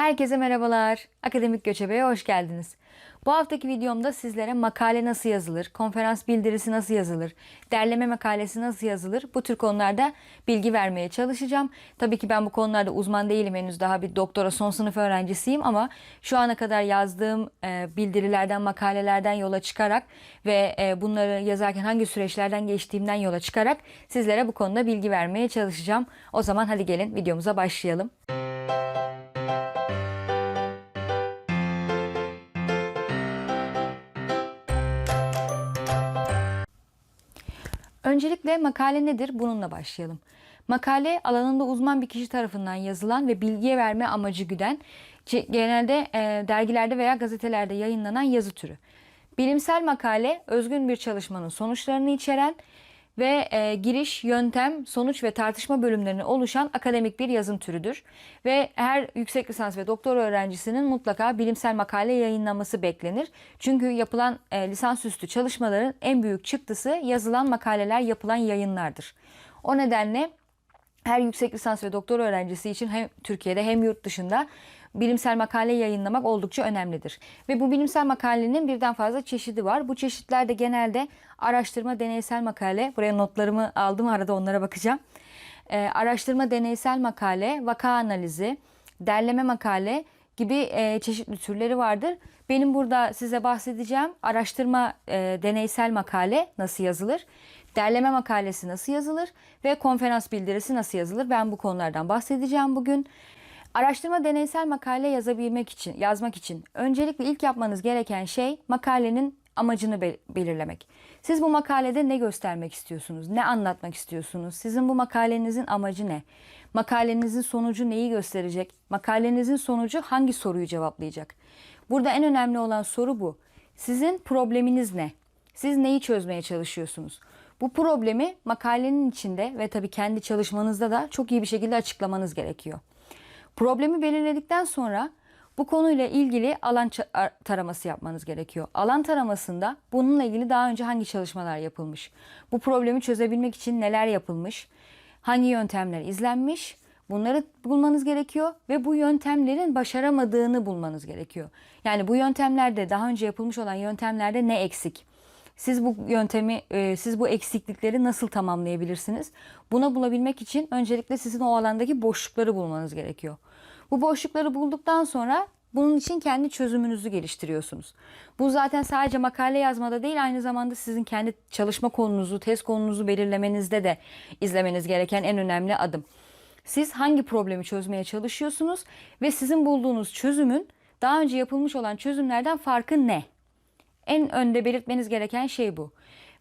Herkese merhabalar. Akademik Göçebe'ye hoş geldiniz. Bu haftaki videomda sizlere makale nasıl yazılır, konferans bildirisi nasıl yazılır, derleme makalesi nasıl yazılır bu tür konularda bilgi vermeye çalışacağım. Tabii ki ben bu konularda uzman değilim henüz daha bir doktora son sınıf öğrencisiyim ama şu ana kadar yazdığım e, bildirilerden, makalelerden yola çıkarak ve e, bunları yazarken hangi süreçlerden geçtiğimden yola çıkarak sizlere bu konuda bilgi vermeye çalışacağım. O zaman hadi gelin videomuza başlayalım. Öncelikle makale nedir? Bununla başlayalım. Makale alanında uzman bir kişi tarafından yazılan ve bilgiye verme amacı güden genelde e, dergilerde veya gazetelerde yayınlanan yazı türü. Bilimsel makale özgün bir çalışmanın sonuçlarını içeren ve e, giriş, yöntem, sonuç ve tartışma bölümlerine oluşan akademik bir yazım türüdür. Ve her yüksek lisans ve doktor öğrencisinin mutlaka bilimsel makale yayınlaması beklenir. Çünkü yapılan e, lisansüstü çalışmaların en büyük çıktısı yazılan makaleler, yapılan yayınlardır. O nedenle her yüksek lisans ve doktor öğrencisi için hem Türkiye'de hem yurt dışında bilimsel makale yayınlamak oldukça önemlidir. Ve bu bilimsel makalenin birden fazla çeşidi var. Bu çeşitler de genelde araştırma, deneysel makale. Buraya notlarımı aldım arada onlara bakacağım. Ee, araştırma, deneysel makale, vaka analizi, derleme makale gibi e, çeşitli türleri vardır. Benim burada size bahsedeceğim araştırma, e, deneysel makale nasıl yazılır? Derleme makalesi nasıl yazılır ve konferans bildirisi nasıl yazılır? Ben bu konulardan bahsedeceğim bugün. Araştırma deneysel makale yazabilmek için, yazmak için öncelikle ilk yapmanız gereken şey makalenin amacını be- belirlemek. Siz bu makalede ne göstermek istiyorsunuz? Ne anlatmak istiyorsunuz? Sizin bu makalenizin amacı ne? Makalenizin sonucu neyi gösterecek? Makalenizin sonucu hangi soruyu cevaplayacak? Burada en önemli olan soru bu. Sizin probleminiz ne? Siz neyi çözmeye çalışıyorsunuz? Bu problemi makalenin içinde ve tabii kendi çalışmanızda da çok iyi bir şekilde açıklamanız gerekiyor. Problemi belirledikten sonra bu konuyla ilgili alan taraması yapmanız gerekiyor. Alan taramasında bununla ilgili daha önce hangi çalışmalar yapılmış? Bu problemi çözebilmek için neler yapılmış? Hangi yöntemler izlenmiş? Bunları bulmanız gerekiyor ve bu yöntemlerin başaramadığını bulmanız gerekiyor. Yani bu yöntemlerde daha önce yapılmış olan yöntemlerde ne eksik? Siz bu yöntemi, e, siz bu eksiklikleri nasıl tamamlayabilirsiniz? Buna bulabilmek için öncelikle sizin o alandaki boşlukları bulmanız gerekiyor. Bu boşlukları bulduktan sonra bunun için kendi çözümünüzü geliştiriyorsunuz. Bu zaten sadece makale yazmada değil aynı zamanda sizin kendi çalışma konunuzu, test konunuzu belirlemenizde de izlemeniz gereken en önemli adım. Siz hangi problemi çözmeye çalışıyorsunuz ve sizin bulduğunuz çözümün daha önce yapılmış olan çözümlerden farkı ne? En önde belirtmeniz gereken şey bu.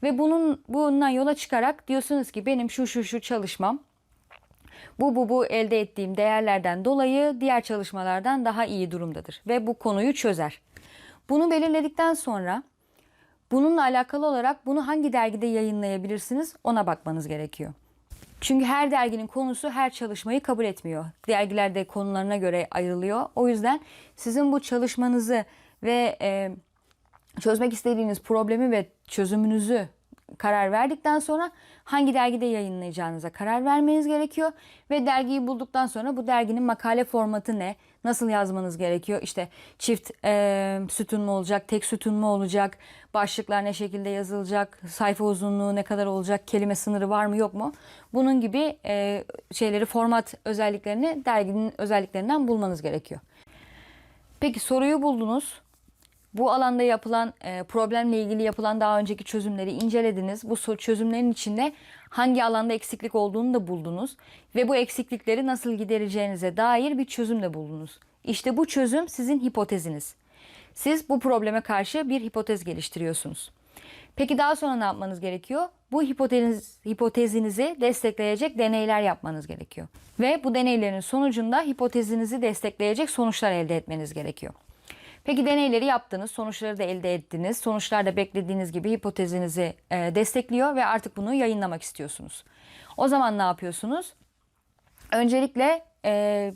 Ve bunun bundan yola çıkarak diyorsunuz ki benim şu şu şu çalışmam bu bu bu elde ettiğim değerlerden dolayı diğer çalışmalardan daha iyi durumdadır ve bu konuyu çözer. Bunu belirledikten sonra bununla alakalı olarak bunu hangi dergide yayınlayabilirsiniz ona bakmanız gerekiyor. Çünkü her derginin konusu her çalışmayı kabul etmiyor. Dergilerde konularına göre ayrılıyor. O yüzden sizin bu çalışmanızı ve e, çözmek istediğiniz problemi ve çözümünüzü karar verdikten sonra hangi dergide yayınlayacağınıza karar vermeniz gerekiyor ve dergiyi bulduktan sonra bu derginin makale formatı ne? Nasıl yazmanız gerekiyor? İşte çift e, sütun mu olacak, tek sütun mu olacak? Başlıklar ne şekilde yazılacak? Sayfa uzunluğu ne kadar olacak? Kelime sınırı var mı yok mu? Bunun gibi e, şeyleri format özelliklerini derginin özelliklerinden bulmanız gerekiyor. Peki soruyu buldunuz. Bu alanda yapılan e, problemle ilgili yapılan daha önceki çözümleri incelediniz. Bu çözümlerin içinde hangi alanda eksiklik olduğunu da buldunuz ve bu eksiklikleri nasıl gidereceğinize dair bir çözüm de buldunuz. İşte bu çözüm sizin hipoteziniz. Siz bu probleme karşı bir hipotez geliştiriyorsunuz. Peki daha sonra ne yapmanız gerekiyor? Bu hipotez, hipotezinizi destekleyecek deneyler yapmanız gerekiyor. Ve bu deneylerin sonucunda hipotezinizi destekleyecek sonuçlar elde etmeniz gerekiyor. Peki deneyleri yaptınız, sonuçları da elde ettiniz. Sonuçlar da beklediğiniz gibi hipotezinizi e, destekliyor ve artık bunu yayınlamak istiyorsunuz. O zaman ne yapıyorsunuz? Öncelikle e,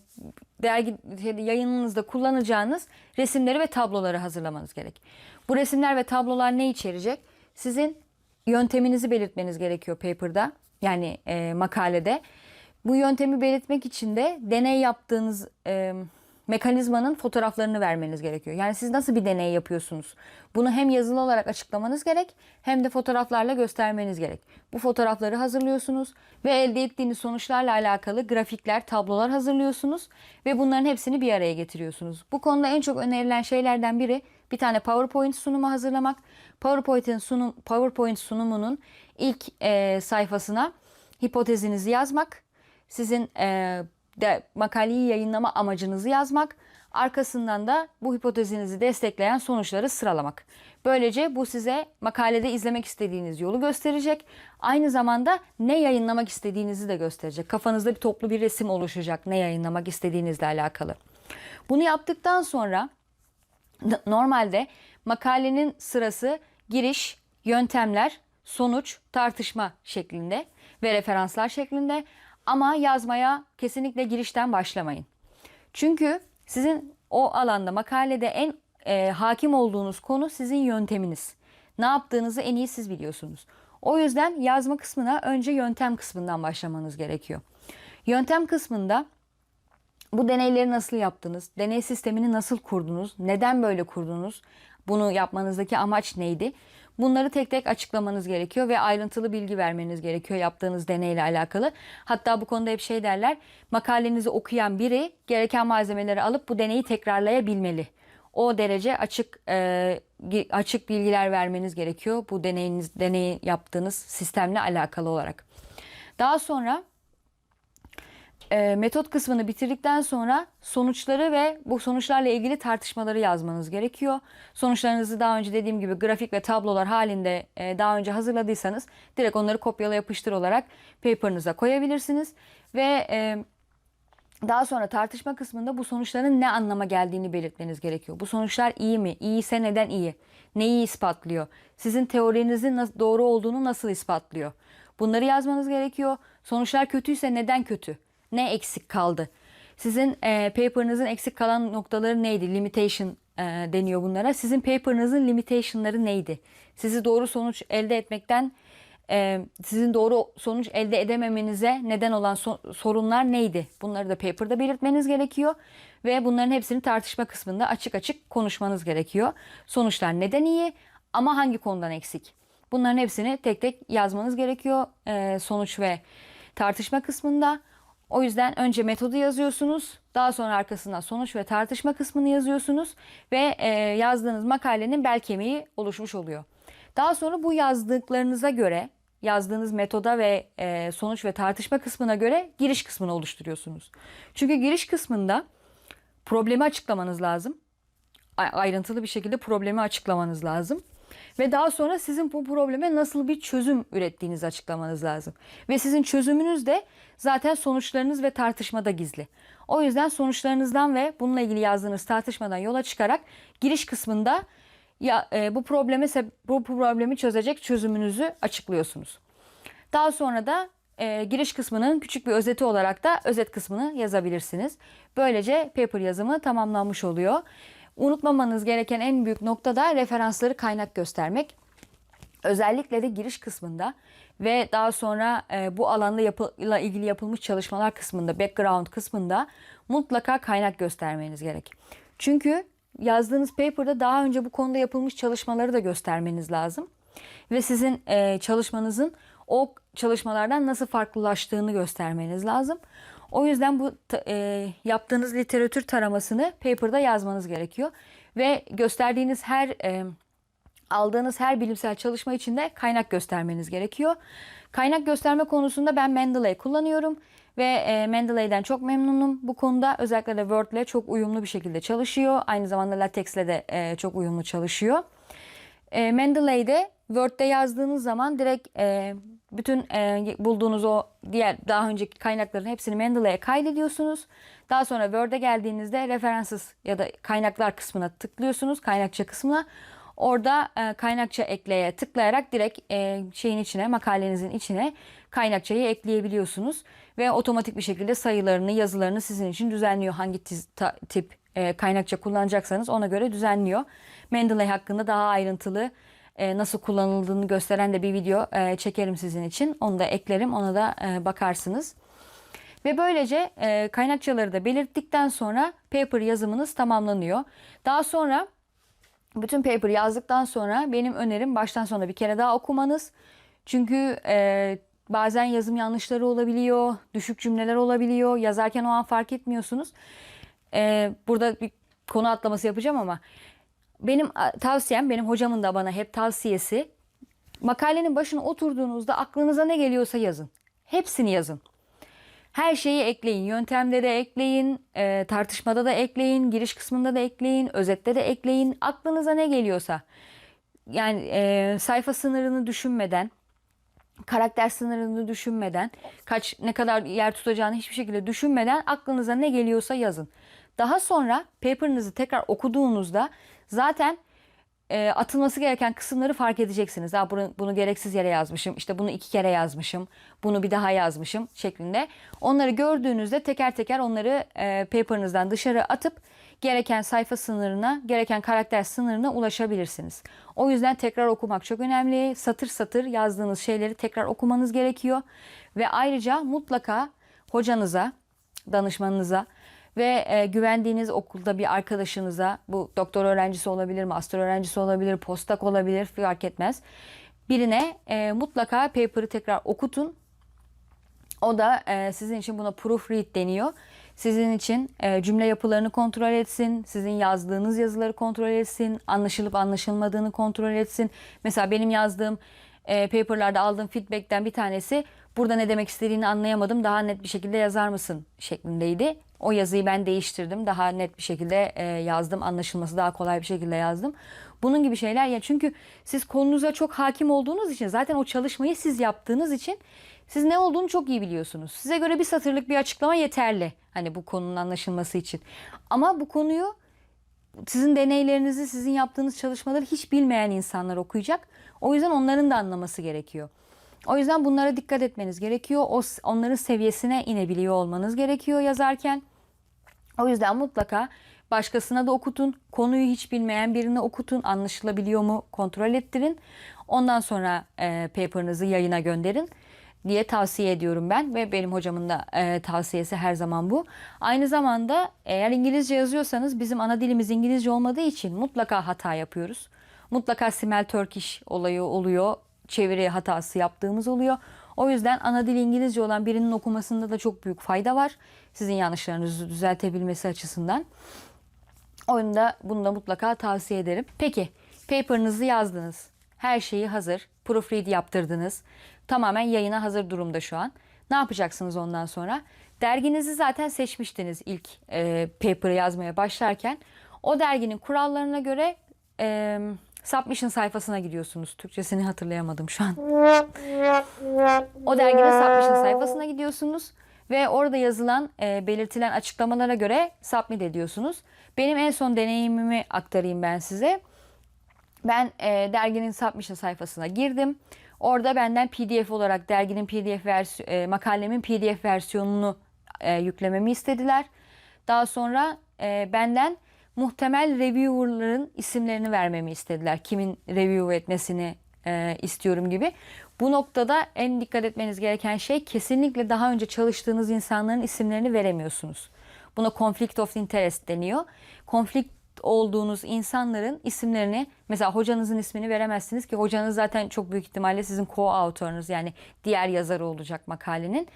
dergi yayınınızda kullanacağınız resimleri ve tabloları hazırlamanız gerek. Bu resimler ve tablolar ne içerecek? Sizin yönteminizi belirtmeniz gerekiyor paper'da yani e, makalede. Bu yöntemi belirtmek için de deney yaptığınız e, mekanizmanın fotoğraflarını vermeniz gerekiyor. Yani siz nasıl bir deney yapıyorsunuz? Bunu hem yazılı olarak açıklamanız gerek hem de fotoğraflarla göstermeniz gerek. Bu fotoğrafları hazırlıyorsunuz ve elde ettiğiniz sonuçlarla alakalı grafikler, tablolar hazırlıyorsunuz ve bunların hepsini bir araya getiriyorsunuz. Bu konuda en çok önerilen şeylerden biri bir tane PowerPoint sunumu hazırlamak. PowerPoint'in sunum PowerPoint sunumunun ilk e, sayfasına hipotezinizi yazmak, sizin e, de makaleyi yayınlama amacınızı yazmak, arkasından da bu hipotezinizi destekleyen sonuçları sıralamak. Böylece bu size makalede izlemek istediğiniz yolu gösterecek. Aynı zamanda ne yayınlamak istediğinizi de gösterecek. Kafanızda bir toplu bir resim oluşacak ne yayınlamak istediğinizle alakalı. Bunu yaptıktan sonra normalde makalenin sırası giriş, yöntemler, sonuç, tartışma şeklinde ve referanslar şeklinde. Ama yazmaya kesinlikle girişten başlamayın. Çünkü sizin o alanda makalede en e, hakim olduğunuz konu sizin yönteminiz. Ne yaptığınızı en iyi siz biliyorsunuz. O yüzden yazma kısmına önce yöntem kısmından başlamanız gerekiyor. Yöntem kısmında bu deneyleri nasıl yaptınız? Deney sistemini nasıl kurdunuz? Neden böyle kurdunuz? Bunu yapmanızdaki amaç neydi? Bunları tek tek açıklamanız gerekiyor ve ayrıntılı bilgi vermeniz gerekiyor yaptığınız deneyle alakalı. Hatta bu konuda hep şey derler, makalenizi okuyan biri gereken malzemeleri alıp bu deneyi tekrarlayabilmeli. O derece açık e, açık bilgiler vermeniz gerekiyor bu deneyiniz deney yaptığınız sistemle alakalı olarak. Daha sonra e, metot kısmını bitirdikten sonra sonuçları ve bu sonuçlarla ilgili tartışmaları yazmanız gerekiyor. Sonuçlarınızı daha önce dediğim gibi grafik ve tablolar halinde e, daha önce hazırladıysanız direkt onları kopyala yapıştır olarak paper'ınıza koyabilirsiniz. Ve e, daha sonra tartışma kısmında bu sonuçların ne anlama geldiğini belirtmeniz gerekiyor. Bu sonuçlar iyi mi? İyiyse neden iyi? Neyi ispatlıyor? Sizin teorinizin doğru olduğunu nasıl ispatlıyor? Bunları yazmanız gerekiyor. Sonuçlar kötüyse neden kötü? Ne eksik kaldı? Sizin e, paper'ınızın eksik kalan noktaları neydi? Limitation e, deniyor bunlara. Sizin paper'ınızın limitation'ları neydi? Sizi doğru sonuç elde etmekten e, sizin doğru sonuç elde edememenize neden olan so- sorunlar neydi? Bunları da paper'da belirtmeniz gerekiyor ve bunların hepsini tartışma kısmında açık açık konuşmanız gerekiyor. Sonuçlar neden iyi ama hangi konudan eksik? Bunların hepsini tek tek yazmanız gerekiyor e, sonuç ve tartışma kısmında. O yüzden önce metodu yazıyorsunuz. Daha sonra arkasından sonuç ve tartışma kısmını yazıyorsunuz. Ve e, yazdığınız makalenin bel kemiği oluşmuş oluyor. Daha sonra bu yazdıklarınıza göre yazdığınız metoda ve e, sonuç ve tartışma kısmına göre giriş kısmını oluşturuyorsunuz. Çünkü giriş kısmında problemi açıklamanız lazım. Ayrıntılı bir şekilde problemi açıklamanız lazım. Ve daha sonra sizin bu probleme nasıl bir çözüm ürettiğinizi açıklamanız lazım. Ve sizin çözümünüz de zaten sonuçlarınız ve tartışmada gizli. O yüzden sonuçlarınızdan ve bununla ilgili yazdığınız tartışmadan yola çıkarak giriş kısmında ya e, bu probleme bu problemi çözecek çözümünüzü açıklıyorsunuz. Daha sonra da e, giriş kısmının küçük bir özeti olarak da özet kısmını yazabilirsiniz. Böylece paper yazımı tamamlanmış oluyor. Unutmamanız gereken en büyük nokta da referansları kaynak göstermek. Özellikle de giriş kısmında ve daha sonra e, bu alanda yapıyla ilgili yapılmış çalışmalar kısmında, background kısmında mutlaka kaynak göstermeniz gerek. Çünkü yazdığınız paper'da daha önce bu konuda yapılmış çalışmaları da göstermeniz lazım. Ve sizin e, çalışmanızın o çalışmalardan nasıl farklılaştığını göstermeniz lazım. O yüzden bu e, yaptığınız literatür taramasını paper'da yazmanız gerekiyor. Ve gösterdiğiniz her e, aldığınız her bilimsel çalışma için de kaynak göstermeniz gerekiyor. Kaynak gösterme konusunda ben Mendeley kullanıyorum ve e, Mendeley'den çok memnunum. Bu konuda özellikle de Word ile çok uyumlu bir şekilde çalışıyor. Aynı zamanda LaTeX ile de e, çok uyumlu çalışıyor. E, Mendeley'de Word'de yazdığınız zaman direkt e, bütün e, bulduğunuz o diğer daha önceki kaynakların hepsini Mendeley'e kaydediyorsunuz. Daha sonra Word'e geldiğinizde referanssız ya da kaynaklar kısmına tıklıyorsunuz. Kaynakça kısmına. Orada e, kaynakça ekleye tıklayarak direkt e, şeyin içine, makalenizin içine kaynakçayı ekleyebiliyorsunuz. Ve otomatik bir şekilde sayılarını, yazılarını sizin için düzenliyor. Hangi tip e, kaynakça kullanacaksanız ona göre düzenliyor. Mendeley hakkında daha ayrıntılı e, nasıl kullanıldığını gösteren de bir video e, çekerim sizin için. Onu da eklerim. Ona da e, bakarsınız. Ve böylece e, kaynakçaları da belirttikten sonra paper yazımınız tamamlanıyor. Daha sonra bütün paper yazdıktan sonra benim önerim baştan sona bir kere daha okumanız. Çünkü bazen yazım yanlışları olabiliyor, düşük cümleler olabiliyor. Yazarken o an fark etmiyorsunuz. Burada bir konu atlaması yapacağım ama benim tavsiyem, benim hocamın da bana hep tavsiyesi makalenin başına oturduğunuzda aklınıza ne geliyorsa yazın. Hepsini yazın. Her şeyi ekleyin. Yöntemde de ekleyin, e, tartışmada da ekleyin, giriş kısmında da ekleyin, özette de ekleyin. Aklınıza ne geliyorsa. Yani e, sayfa sınırını düşünmeden, karakter sınırını düşünmeden, kaç ne kadar yer tutacağını hiçbir şekilde düşünmeden aklınıza ne geliyorsa yazın. Daha sonra paper'ınızı tekrar okuduğunuzda zaten e, atılması gereken kısımları fark edeceksiniz. Ha, bunu, bunu gereksiz yere yazmışım, işte bunu iki kere yazmışım, bunu bir daha yazmışım şeklinde. Onları gördüğünüzde teker teker onları e, paper'ınızdan dışarı atıp gereken sayfa sınırına, gereken karakter sınırına ulaşabilirsiniz. O yüzden tekrar okumak çok önemli. Satır satır yazdığınız şeyleri tekrar okumanız gerekiyor. Ve ayrıca mutlaka hocanıza, danışmanınıza ve e, güvendiğiniz okulda bir arkadaşınıza bu doktor öğrencisi olabilir, master öğrencisi olabilir, postak olabilir fark etmez. Birine e, mutlaka paper'ı tekrar okutun. O da e, sizin için buna proofread deniyor. Sizin için e, cümle yapılarını kontrol etsin, sizin yazdığınız yazıları kontrol etsin, anlaşılıp anlaşılmadığını kontrol etsin. Mesela benim yazdığım e, paperlarda aldığım feedback'ten bir tanesi burada ne demek istediğini anlayamadım daha net bir şekilde yazar mısın şeklindeydi. O yazıyı ben değiştirdim daha net bir şekilde e, yazdım anlaşılması daha kolay bir şekilde yazdım. Bunun gibi şeyler ya çünkü siz konunuza çok hakim olduğunuz için zaten o çalışmayı siz yaptığınız için siz ne olduğunu çok iyi biliyorsunuz. Size göre bir satırlık bir açıklama yeterli. Hani bu konunun anlaşılması için. Ama bu konuyu sizin deneylerinizi, sizin yaptığınız çalışmaları hiç bilmeyen insanlar okuyacak. O yüzden onların da anlaması gerekiyor. O yüzden bunlara dikkat etmeniz gerekiyor. O, onların seviyesine inebiliyor olmanız gerekiyor yazarken. O yüzden mutlaka başkasına da okutun. Konuyu hiç bilmeyen birine okutun. Anlaşılabiliyor mu kontrol ettirin. Ondan sonra e, paper'ınızı yayına gönderin diye tavsiye ediyorum ben ve benim hocamın da e, tavsiyesi her zaman bu. Aynı zamanda eğer İngilizce yazıyorsanız bizim ana dilimiz İngilizce olmadığı için mutlaka hata yapıyoruz. Mutlaka simel Turkish olayı oluyor. Çeviri hatası yaptığımız oluyor. O yüzden ana dili İngilizce olan birinin okumasında da çok büyük fayda var. Sizin yanlışlarınızı düzeltebilmesi açısından. O yüzden bunu da mutlaka tavsiye ederim. Peki paper'ınızı yazdınız. Her şeyi hazır. Proofread yaptırdınız. Tamamen yayına hazır durumda şu an. Ne yapacaksınız ondan sonra? Derginizi zaten seçmiştiniz ilk e, paper'ı yazmaya başlarken. O derginin kurallarına göre e, submission sayfasına gidiyorsunuz. Türkçesini hatırlayamadım şu an. O derginin submission sayfasına gidiyorsunuz ve orada yazılan, e, belirtilen açıklamalara göre submit ediyorsunuz. Benim en son deneyimimi aktarayım ben size. Ben e, derginin submission sayfasına girdim. Orada benden PDF olarak derginin PDF versiyonu, e, makalemin PDF versiyonunu e, yüklememi istediler. Daha sonra e, benden muhtemel reviewer'ların isimlerini vermemi istediler. Kimin review etmesini e, istiyorum gibi. Bu noktada en dikkat etmeniz gereken şey kesinlikle daha önce çalıştığınız insanların isimlerini veremiyorsunuz. Buna conflict of interest deniyor. Konflikt olduğunuz insanların isimlerini mesela hocanızın ismini veremezsiniz ki hocanız zaten çok büyük ihtimalle sizin co-author'unuz yani diğer yazarı olacak makalenin.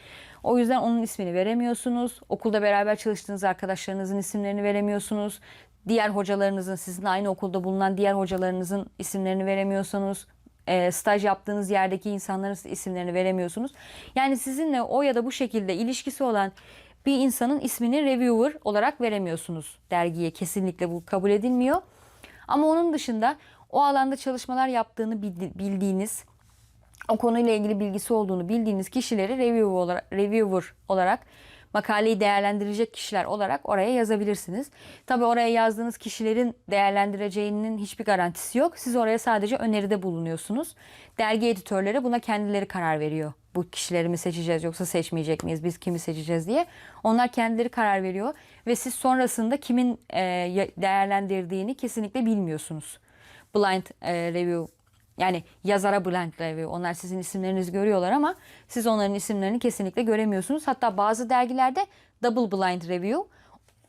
O yüzden onun ismini veremiyorsunuz. Okulda beraber çalıştığınız arkadaşlarınızın isimlerini veremiyorsunuz. Diğer hocalarınızın sizin aynı okulda bulunan diğer hocalarınızın isimlerini veremiyorsunuz. E, staj yaptığınız yerdeki insanların isimlerini veremiyorsunuz. Yani sizinle o ya da bu şekilde ilişkisi olan bir insanın ismini reviewer olarak veremiyorsunuz dergiye. Kesinlikle bu kabul edilmiyor. Ama onun dışında o alanda çalışmalar yaptığını bildiğiniz, o konuyla ilgili bilgisi olduğunu bildiğiniz kişileri reviewer olarak, reviewer olarak makaleyi değerlendirecek kişiler olarak oraya yazabilirsiniz. Tabi oraya yazdığınız kişilerin değerlendireceğinin hiçbir garantisi yok. Siz oraya sadece öneride bulunuyorsunuz. Dergi editörleri buna kendileri karar veriyor. Bu kişileri mi seçeceğiz yoksa seçmeyecek miyiz? Biz kimi seçeceğiz diye. Onlar kendileri karar veriyor ve siz sonrasında kimin değerlendirdiğini kesinlikle bilmiyorsunuz. Blind review Yani yazara review. Onlar sizin isimlerinizi görüyorlar ama siz onların isimlerini kesinlikle göremiyorsunuz. Hatta bazı dergilerde double blind review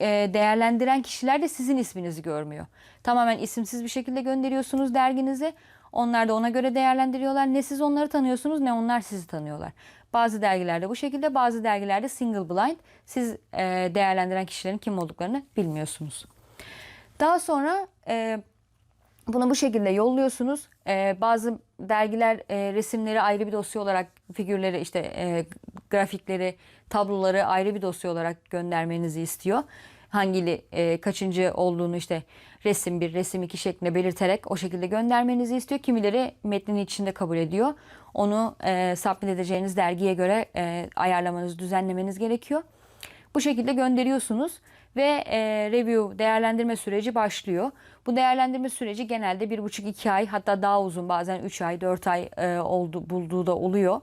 e, değerlendiren kişiler de sizin isminizi görmüyor. Tamamen isimsiz bir şekilde gönderiyorsunuz derginizi. Onlar da ona göre değerlendiriyorlar. Ne siz onları tanıyorsunuz ne onlar sizi tanıyorlar. Bazı dergilerde bu şekilde bazı dergilerde single blind. Siz e, değerlendiren kişilerin kim olduklarını bilmiyorsunuz. Daha sonra e, bunu bu şekilde yolluyorsunuz. Ee, bazı dergiler e, resimleri ayrı bir dosya olarak, figürleri işte e, grafikleri, tabloları ayrı bir dosya olarak göndermenizi istiyor. Hangi e, kaçıncı olduğunu işte resim bir, resim iki şeklinde belirterek o şekilde göndermenizi istiyor. Kimileri metnin içinde kabul ediyor. Onu e, submit edeceğiniz dergiye göre e, ayarlamanız, düzenlemeniz gerekiyor. Bu şekilde gönderiyorsunuz ve e, review değerlendirme süreci başlıyor. Bu değerlendirme süreci genelde bir buçuk iki ay hatta daha uzun bazen 3 ay 4 ay e, oldu, bulduğu da oluyor.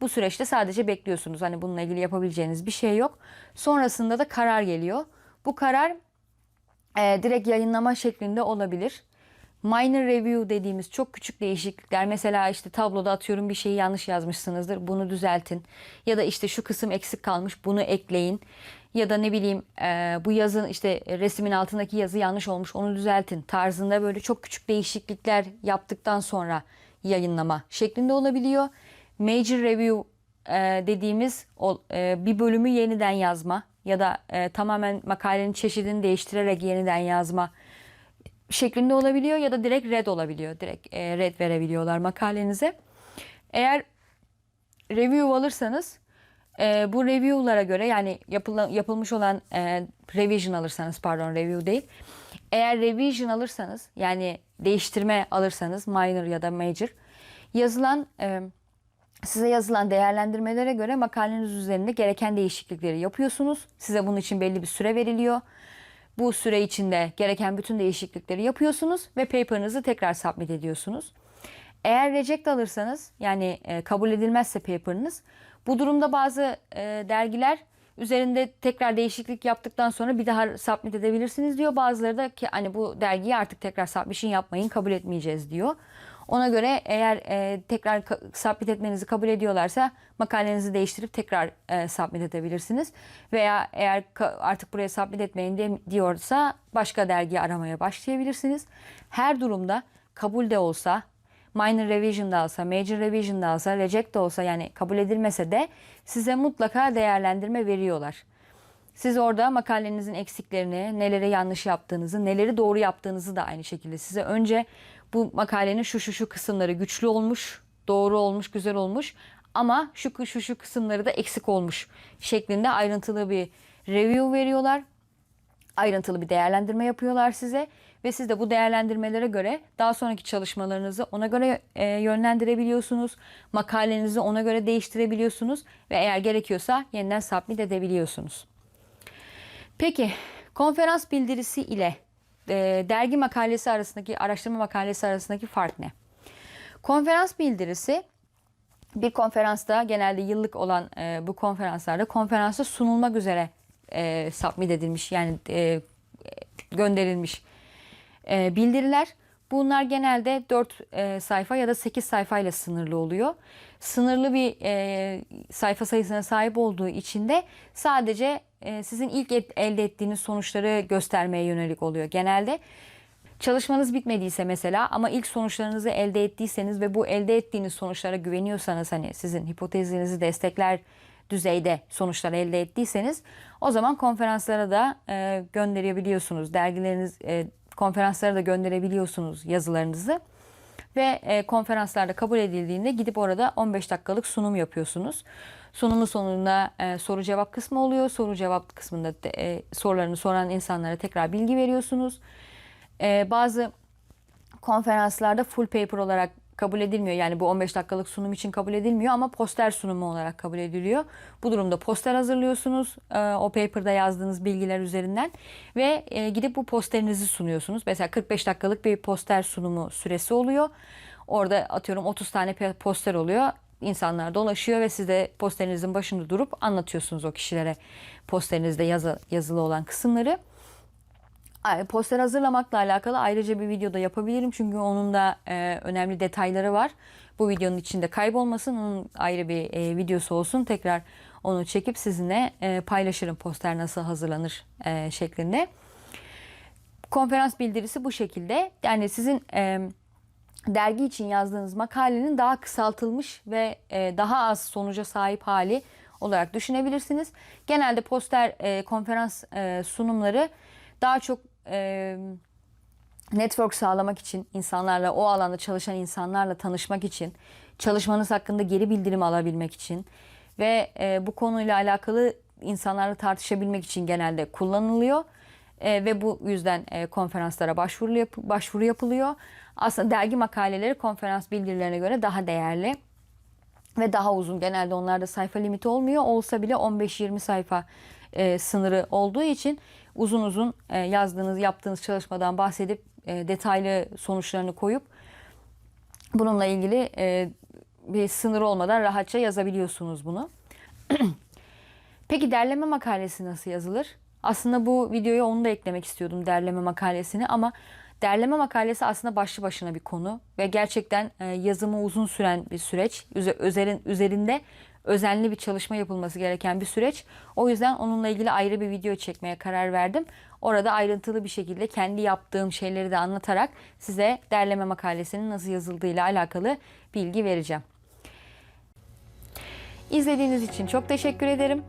Bu süreçte sadece bekliyorsunuz. Hani bununla ilgili yapabileceğiniz bir şey yok. Sonrasında da karar geliyor. Bu karar e, direkt yayınlama şeklinde olabilir. Minor review dediğimiz çok küçük değişiklikler. Mesela işte tabloda atıyorum bir şeyi yanlış yazmışsınızdır. Bunu düzeltin. Ya da işte şu kısım eksik kalmış. Bunu ekleyin. Ya da ne bileyim e, bu yazın işte resmin altındaki yazı yanlış olmuş. Onu düzeltin. Tarzında böyle çok küçük değişiklikler yaptıktan sonra yayınlama şeklinde olabiliyor. Major review e, dediğimiz o, e, bir bölümü yeniden yazma ya da e, tamamen makalenin çeşidini değiştirerek yeniden yazma şeklinde olabiliyor ya da direkt red olabiliyor. Direkt e, red verebiliyorlar makalenize. Eğer review alırsanız e, bu review'lara göre yani yapılan, yapılmış olan e, revision alırsanız pardon review değil. Eğer revision alırsanız yani değiştirme alırsanız minor ya da major yazılan e, size yazılan değerlendirmelere göre makaleniz üzerinde gereken değişiklikleri yapıyorsunuz. Size bunun için belli bir süre veriliyor. Bu süre içinde gereken bütün değişiklikleri yapıyorsunuz ve paper'ınızı tekrar submit ediyorsunuz. Eğer reject alırsanız yani e, kabul edilmezse paper'ınız bu durumda bazı e, dergiler üzerinde tekrar değişiklik yaptıktan sonra bir daha submit edebilirsiniz diyor. Bazıları da ki hani bu dergiyi artık tekrar submission yapmayın kabul etmeyeceğiz diyor. Ona göre eğer e, tekrar submit etmenizi kabul ediyorlarsa makalenizi değiştirip tekrar e, submit edebilirsiniz. Veya eğer artık buraya submit etmeyin de, diyorsa başka dergi aramaya başlayabilirsiniz. Her durumda kabul de olsa minor revision da olsa, major revision da olsa, reject de olsa yani kabul edilmese de size mutlaka değerlendirme veriyorlar. Siz orada makalenizin eksiklerini, neleri yanlış yaptığınızı, neleri doğru yaptığınızı da aynı şekilde size önce bu makalenin şu şu şu kısımları güçlü olmuş, doğru olmuş, güzel olmuş ama şu şu şu kısımları da eksik olmuş şeklinde ayrıntılı bir review veriyorlar. Ayrıntılı bir değerlendirme yapıyorlar size ve siz de bu değerlendirmelere göre daha sonraki çalışmalarınızı ona göre e, yönlendirebiliyorsunuz. Makalenizi ona göre değiştirebiliyorsunuz ve eğer gerekiyorsa yeniden submit edebiliyorsunuz. Peki konferans bildirisi ile e, dergi makalesi arasındaki araştırma makalesi arasındaki fark ne? Konferans bildirisi bir konferansta genelde yıllık olan e, bu konferanslarda konferansta sunulmak üzere e, submit edilmiş yani e, gönderilmiş e, bildiriler. Bunlar genelde 4 e, sayfa ya da 8 sayfayla sınırlı oluyor. Sınırlı bir e, sayfa sayısına sahip olduğu için de sadece e, sizin ilk et, elde ettiğiniz sonuçları göstermeye yönelik oluyor genelde. Çalışmanız bitmediyse mesela ama ilk sonuçlarınızı elde ettiyseniz ve bu elde ettiğiniz sonuçlara güveniyorsanız hani sizin hipotezinizi destekler düzeyde sonuçlar elde ettiyseniz o zaman konferanslara da e, gönderebiliyorsunuz. Dergileriniz e, konferanslara da gönderebiliyorsunuz yazılarınızı. Ve e, konferanslarda kabul edildiğinde gidip orada 15 dakikalık sunum yapıyorsunuz. Sunumun sonunda soru cevap kısmı oluyor. Soru cevap kısmında sorularını soran insanlara tekrar bilgi veriyorsunuz. Bazı konferanslarda full paper olarak kabul edilmiyor. Yani bu 15 dakikalık sunum için kabul edilmiyor ama poster sunumu olarak kabul ediliyor. Bu durumda poster hazırlıyorsunuz. E, o paper'da yazdığınız bilgiler üzerinden ve e, gidip bu posterinizi sunuyorsunuz. Mesela 45 dakikalık bir poster sunumu süresi oluyor. Orada atıyorum 30 tane poster oluyor. İnsanlar dolaşıyor ve siz de posterinizin başında durup anlatıyorsunuz o kişilere posterinizde yazı, yazılı olan kısımları. Poster hazırlamakla alakalı ayrıca bir videoda yapabilirim. Çünkü onun da e, önemli detayları var. Bu videonun içinde kaybolmasın. Onun ayrı bir e, videosu olsun. Tekrar onu çekip sizinle e, paylaşırım poster nasıl hazırlanır e, şeklinde. Konferans bildirisi bu şekilde. Yani sizin e, dergi için yazdığınız makalenin daha kısaltılmış ve e, daha az sonuca sahip hali olarak düşünebilirsiniz. Genelde poster e, konferans e, sunumları daha çok e, network sağlamak için, insanlarla o alanda çalışan insanlarla tanışmak için, çalışmanız hakkında geri bildirim alabilmek için ve e, bu konuyla alakalı insanlarla tartışabilmek için genelde kullanılıyor. E, ve bu yüzden e, konferanslara başvuru, yap- başvuru yapılıyor. Aslında dergi makaleleri konferans bildirilerine göre daha değerli ve daha uzun. Genelde onlarda sayfa limiti olmuyor. Olsa bile 15-20 sayfa e, sınırı olduğu için uzun uzun e, yazdığınız, yaptığınız çalışmadan bahsedip e, detaylı sonuçlarını koyup bununla ilgili e, bir sınır olmadan rahatça yazabiliyorsunuz bunu. Peki derleme makalesi nasıl yazılır? Aslında bu videoya onu da eklemek istiyordum derleme makalesini ama derleme makalesi aslında başlı başına bir konu ve gerçekten e, yazımı uzun süren bir süreç. Üze- Üzerin, üzerinde özenli bir çalışma yapılması gereken bir süreç. O yüzden onunla ilgili ayrı bir video çekmeye karar verdim. Orada ayrıntılı bir şekilde kendi yaptığım şeyleri de anlatarak size derleme makalesinin nasıl yazıldığıyla alakalı bilgi vereceğim. İzlediğiniz için çok teşekkür ederim.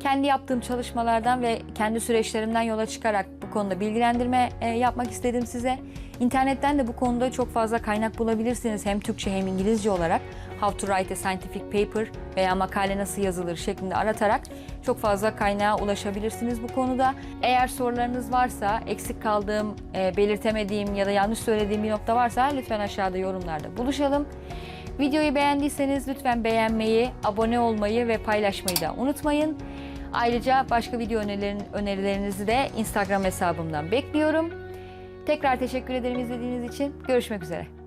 Kendi yaptığım çalışmalardan ve kendi süreçlerimden yola çıkarak bu konuda bilgilendirme e, yapmak istedim size. İnternetten de bu konuda çok fazla kaynak bulabilirsiniz hem Türkçe hem İngilizce olarak. How to write a scientific paper veya makale nasıl yazılır şeklinde aratarak çok fazla kaynağa ulaşabilirsiniz bu konuda. Eğer sorularınız varsa, eksik kaldığım, e, belirtemediğim ya da yanlış söylediğim bir nokta varsa lütfen aşağıda yorumlarda buluşalım. Videoyu beğendiyseniz lütfen beğenmeyi, abone olmayı ve paylaşmayı da unutmayın. Ayrıca başka video önerilerin, önerilerinizi de Instagram hesabımdan bekliyorum. Tekrar teşekkür ederim izlediğiniz için. Görüşmek üzere.